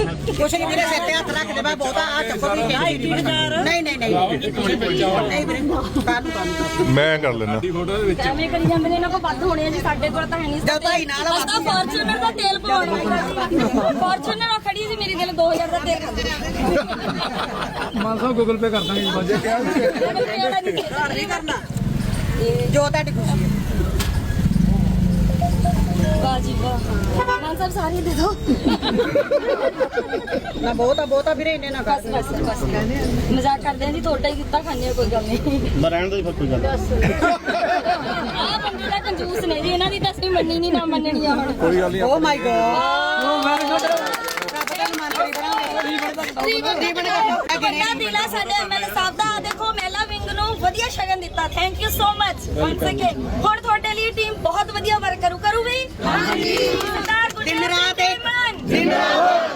ਕੁਛ ਨਹੀਂ ਵੀਰੇ ਸਿਰ ਤੇ ਹੱਥ ਰੱਖ ਦੇ ਮੈਂ ਬਹੁਤਾ। ਆ ਚੱਕੋ ਵੀ ਨਹੀਂ ਨਹੀਂ ਨਹੀਂ। ਨਹੀਂ ਨਹੀਂ ਵੀਰੇ ਕਾਹਨੂੰ ਕਾਹਨੂੰ ਮੈਂ ਕਰ ਲੈਣਾ ਐਵੇਂ ਕਰੀ ਜਾਂਦੇ ਨੇ ਇਹਨਾਂ ਕੋਲ ਵੱਧ ਹੋਣੇ ਆ ਜੀ ਸਾਡੇ ਕੋਲ ਤਾਂ ਹੈ ਨਹੀਂ। ਜਦ ਭਾਈ ਨਾਲ ਅਸੀਂ ਤਾਂ ਫੋਰਚੂਨਰ ਦਾ ਤੇਲ ਪਵਾਉਣਾ ਫੋਰਚੂਨਰ ਖੜੀ ਸੀ ਮੇਰੀ ਦਿਲ 2000 ਦਾ ਤੇਲ ਖਾਂਦੀ ਮਾਨਸਾ ਗੂਗਲ ਪੇ ਕਰ ਦਾਂਗੇ ਜੀ ਬਾਜੇ। ਨਹੀਂ ਕਰਨਾ। ਜੋ ਤੁਹਾਡੀ ਖੁਸ਼ੀ ਹੈ। ਵਾਹ ਜੀ ਵਾਹ। ਸਾਹਿਬ ਸਾਰੀ ਦੇ ਦਿਓ ਨਾ ਬਹੁਤਾ ਬਹੁਤਾ ਵੀਰੇ ਇੰਨੇ ਨਾ ਕਰ। ਬਸ ਬਸ ਮਜ਼ਾਕ ਕਰਦੇ ਆ ਜੀ ਤੁਹਾਡਾ ਹੀ ਦਿੱਤਾ ਆ ਕੋਈ ਗੱਲ ਨਹੀਂ। ਮੈਂ ਰਹਿਣ ਦੇ ਫਿਰ ਕੋਈ ਗੱਲ। ਆਹ ਬੰਦੇ ਦਾ ਕੰਜੂਸ ਨੇ ਜੀ ਇਹਨਾਂ ਦੀ ਤਾਂ ਅਸੀਂ ਮੰਨੀ ਨਹੀਂ ਨਾ ਮੰਨਣੀ ਆ ਹੁਣ। ਕੋਈ ਗੱਲ ਨਹੀਂ। ਓ ਮਾਈ ਗॉड ਓ ਮਾਈ ਗॉड ਰੱਬ ਦਾ ਮੰਤਰੀ ਬਣਾਵੇ ਵੱਡਾ ਦਿਲ ਆ ਸਾਡੇ ਐਮਐਲਏ ਸਾਹਿਬ ਦਾ ਆਹ ਦੇਖੋ ਮਹਿਲਾ ਵਿੰਗ ਨੂੰ ਵਧੀਆ ਸ਼ਗਨ ਦਿੱਤਾ। Thank you so much once again ਹੁਣ ਤੁਹਾਡੇ ਲਈ ਟੀਮ ਬਹੁਤ ਵਧੀਆ ਵਰਕ ਕਰੂ ਕਰੂ ਵੀ? ਹਾਂਜੀ।